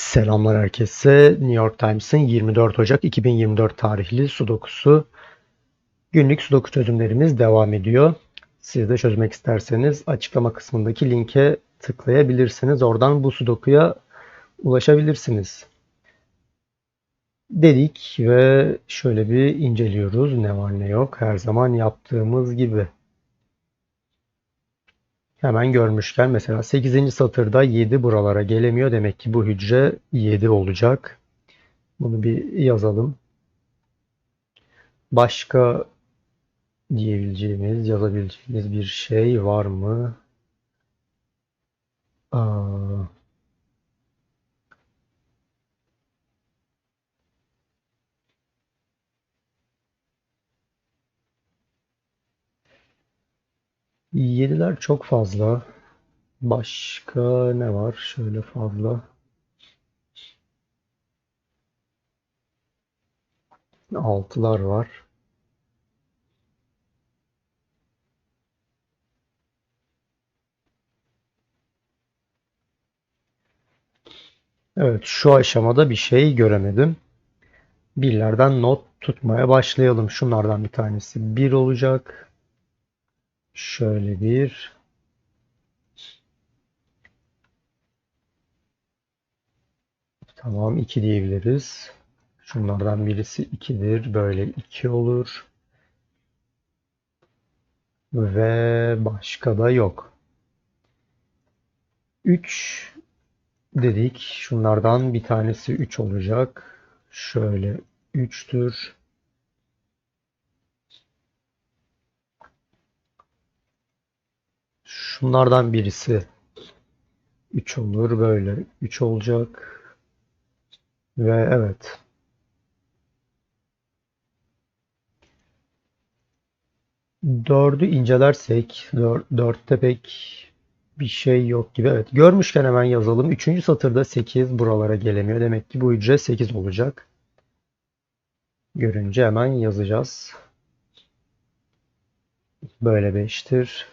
Selamlar herkese. New York Times'ın 24 Ocak 2024 tarihli Sudoku'su. Günlük Sudoku çözümlerimiz devam ediyor. Siz de çözmek isterseniz açıklama kısmındaki linke tıklayabilirsiniz. Oradan bu Sudoku'ya ulaşabilirsiniz. Dedik ve şöyle bir inceliyoruz. Ne var ne yok. Her zaman yaptığımız gibi. Hemen görmüşken mesela 8. satırda 7 buralara gelemiyor. Demek ki bu hücre 7 olacak. Bunu bir yazalım. Başka diyebileceğimiz, yazabileceğimiz bir şey var mı? Aa, yediler çok fazla. Başka ne var? Şöyle fazla. Altılar var. Evet, şu aşamada bir şey göremedim. Birlerden not tutmaya başlayalım. Şunlardan bir tanesi 1 olacak. Şöyle bir. Tamam 2 diyebiliriz. Şunlardan birisi 2'dir. Böyle 2 olur. Ve başka da yok. 3 dedik. Şunlardan bir tanesi 3 olacak. Şöyle 3'tür. Şunlardan birisi 3 olur. Böyle 3 olacak. Ve evet. Dördü incelersek dör, dörtte pek bir şey yok gibi. Evet. Görmüşken hemen yazalım. Üçüncü satırda 8 buralara gelemiyor. Demek ki bu hücre 8 olacak. Görünce hemen yazacağız. Böyle 5'tir.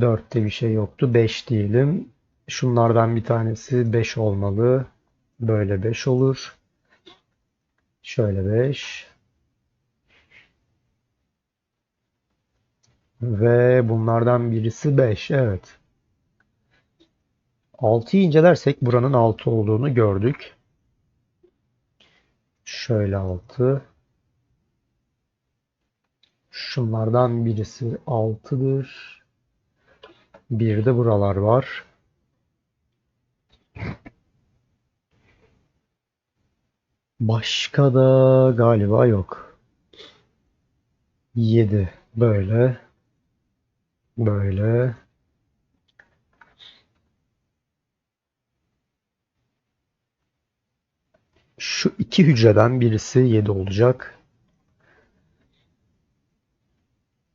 Dörtte bir şey yoktu. 5 diyelim. Şunlardan bir tanesi 5 olmalı. Böyle 5 olur. Şöyle 5. Ve bunlardan birisi 5. Evet. 6'yı incelersek buranın 6 olduğunu gördük. Şöyle 6. Şunlardan birisi 6'dır. Bir de buralar var. Başka da galiba yok. 7 böyle. Böyle. Şu iki hücreden birisi 7 olacak.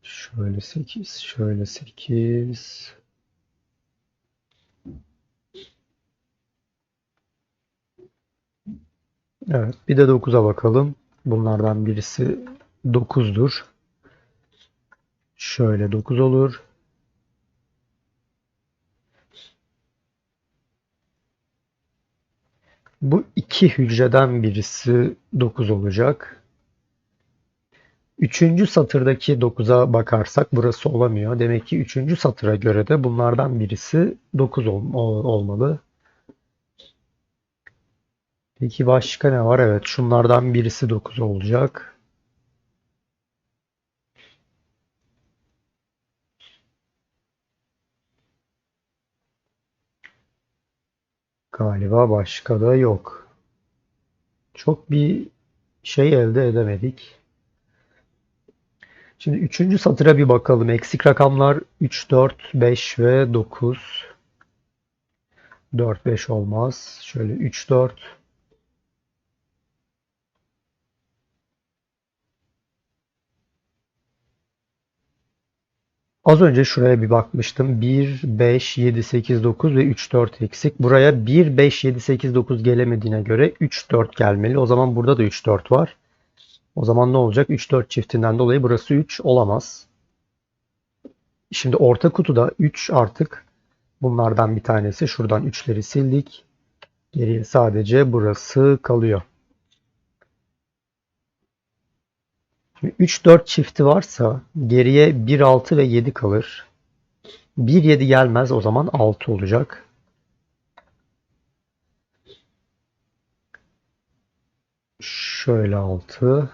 Şöyle 8, şöyle 8. Evet, bir de 9'a bakalım. Bunlardan birisi 9'dur. Şöyle 9 olur. Bu iki hücreden birisi 9 olacak. Üçüncü satırdaki 9'a bakarsak burası olamıyor. Demek ki üçüncü satıra göre de bunlardan birisi 9 ol olmalı. Peki başka ne var? Evet şunlardan birisi 9 olacak. Galiba başka da yok. Çok bir şey elde edemedik. Şimdi üçüncü satıra bir bakalım. Eksik rakamlar 3, 4, 5 ve 9. 4, 5 olmaz. Şöyle 3, 4. Az önce şuraya bir bakmıştım. 1, 5, 7, 8, 9 ve 3, 4 eksik. Buraya 1, 5, 7, 8, 9 gelemediğine göre 3, 4 gelmeli. O zaman burada da 3, 4 var. O zaman ne olacak? 3, 4 çiftinden dolayı burası 3 olamaz. Şimdi orta kutuda 3 artık bunlardan bir tanesi. Şuradan 3'leri sildik. Geriye sadece burası kalıyor. Şimdi 3-4 çifti varsa geriye 1, 6 ve 7 kalır. 1, 7 gelmez o zaman 6 olacak. Şöyle 6.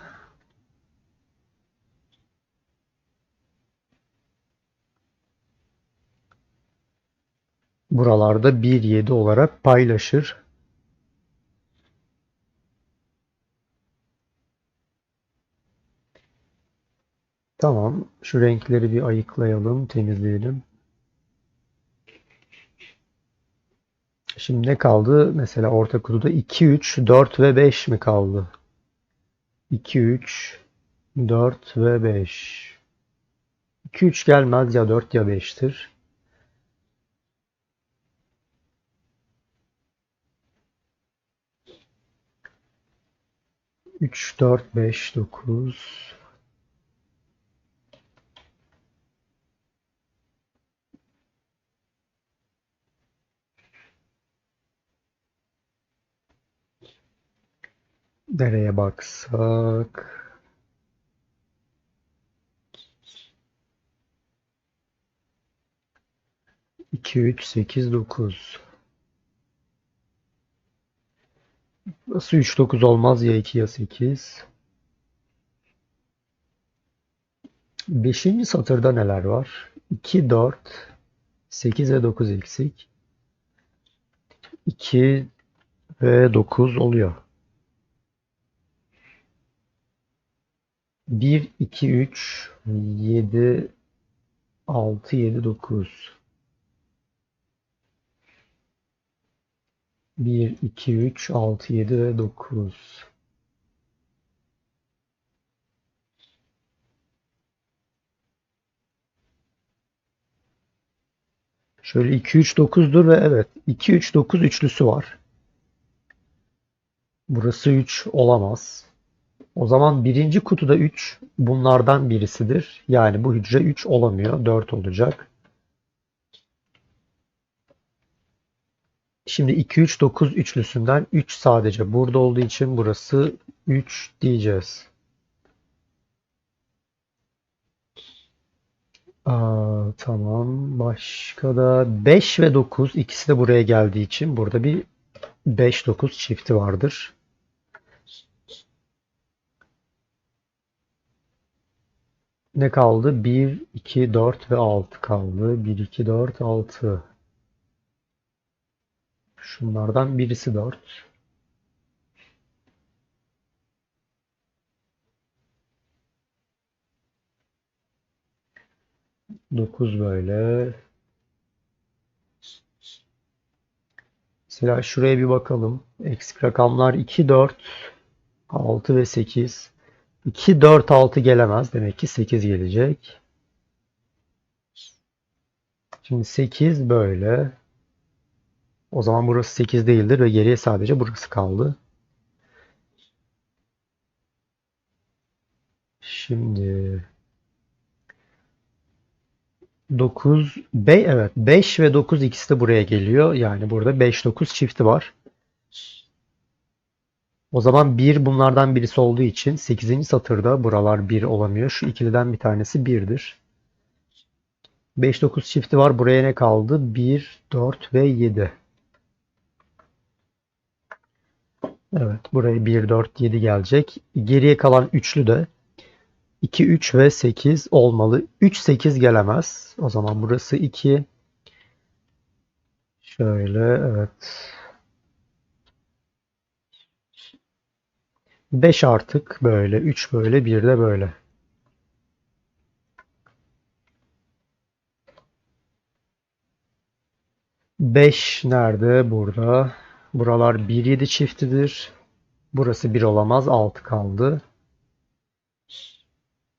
Buralarda 1, 7 olarak paylaşır. Tamam. Şu renkleri bir ayıklayalım, temizleyelim. Şimdi ne kaldı? Mesela orta kutuda 2, 3, 4 ve 5 mi kaldı? 2, 3, 4 ve 5. 2, 3 gelmez ya 4 ya 5'tir. Üç, dört, beş, dokuz. Nereye baksak? İki, üç, sekiz, dokuz. Nasıl 3, 9 olmaz ya 2 ya 8. Beşinci satırda neler var? 2, 4, 8 ve 9 eksik. 2 ve 9 oluyor. 1, 2, 3, 7, 6, 7, 9. 1, 2, 3, 6, 7 ve 9. Şöyle 2, 3, 9'dur ve evet 2, 3, 9 üçlüsü var. Burası 3 olamaz. O zaman birinci kutuda 3 bunlardan birisidir. Yani bu hücre 3 olamıyor. 4 olacak. Şimdi 2, 3, 9 üçlüsünden 3 sadece burada olduğu için burası 3 diyeceğiz. Aa, tamam. Başka da 5 ve 9 ikisi de buraya geldiği için burada bir 5-9 çifti vardır. Ne kaldı? 1, 2, 4 ve 6 kaldı. 1, 2, 4, 6. Şunlardan birisi 4. Dokuz böyle. Mesela şuraya bir bakalım. Eksik rakamlar 2, 4, 6 ve 8. 2, 4, 6 gelemez. Demek ki 8 gelecek. Şimdi 8 böyle. O zaman burası 8 değildir ve geriye sadece burası kaldı. Şimdi 9 be evet 5 ve 9 ikisi de buraya geliyor. Yani burada 5 9 çifti var. O zaman 1 bunlardan birisi olduğu için 8. satırda buralar 1 olamıyor. Şu ikiliden bir tanesi 1'dir. 5 9 çifti var. Buraya ne kaldı? 1 4 ve 7. Evet, buraya 1 4 7 gelecek. Geriye kalan üçlü de 2 3 ve 8 olmalı. 3 8 gelemez. O zaman burası 2. Şöyle evet. 5 artık böyle, 3 böyle, 1 de böyle. Beş nerede? Burada. Buralar 1 7 çiftidir. Burası 1 olamaz. 6 kaldı.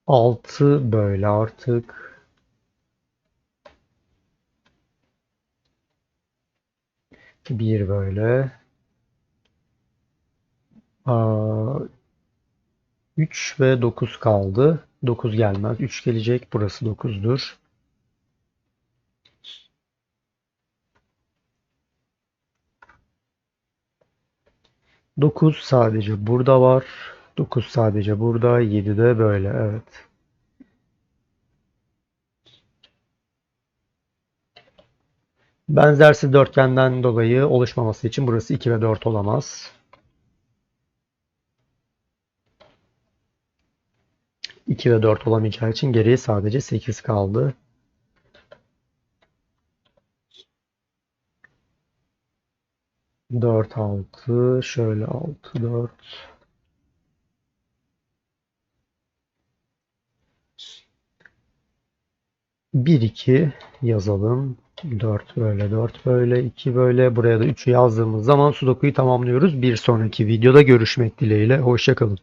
6 böyle artık. Bir böyle. Aa, 3 ve 9 kaldı. 9 gelmez. 3 gelecek. Burası 9'dur. Dokuz sadece burada var. Dokuz sadece burada. Yedi de böyle. Evet. Benzersiz dörtgenden dolayı oluşmaması için burası 2 ve 4 olamaz. 2 ve 4 olamayacağı için geriye sadece 8 kaldı. Dört altı şöyle altı dört bir iki yazalım. 4 böyle 4 böyle 2 böyle buraya da 3'ü yazdığımız zaman Sudoku'yu tamamlıyoruz. Bir sonraki videoda görüşmek dileğiyle. Hoşçakalın.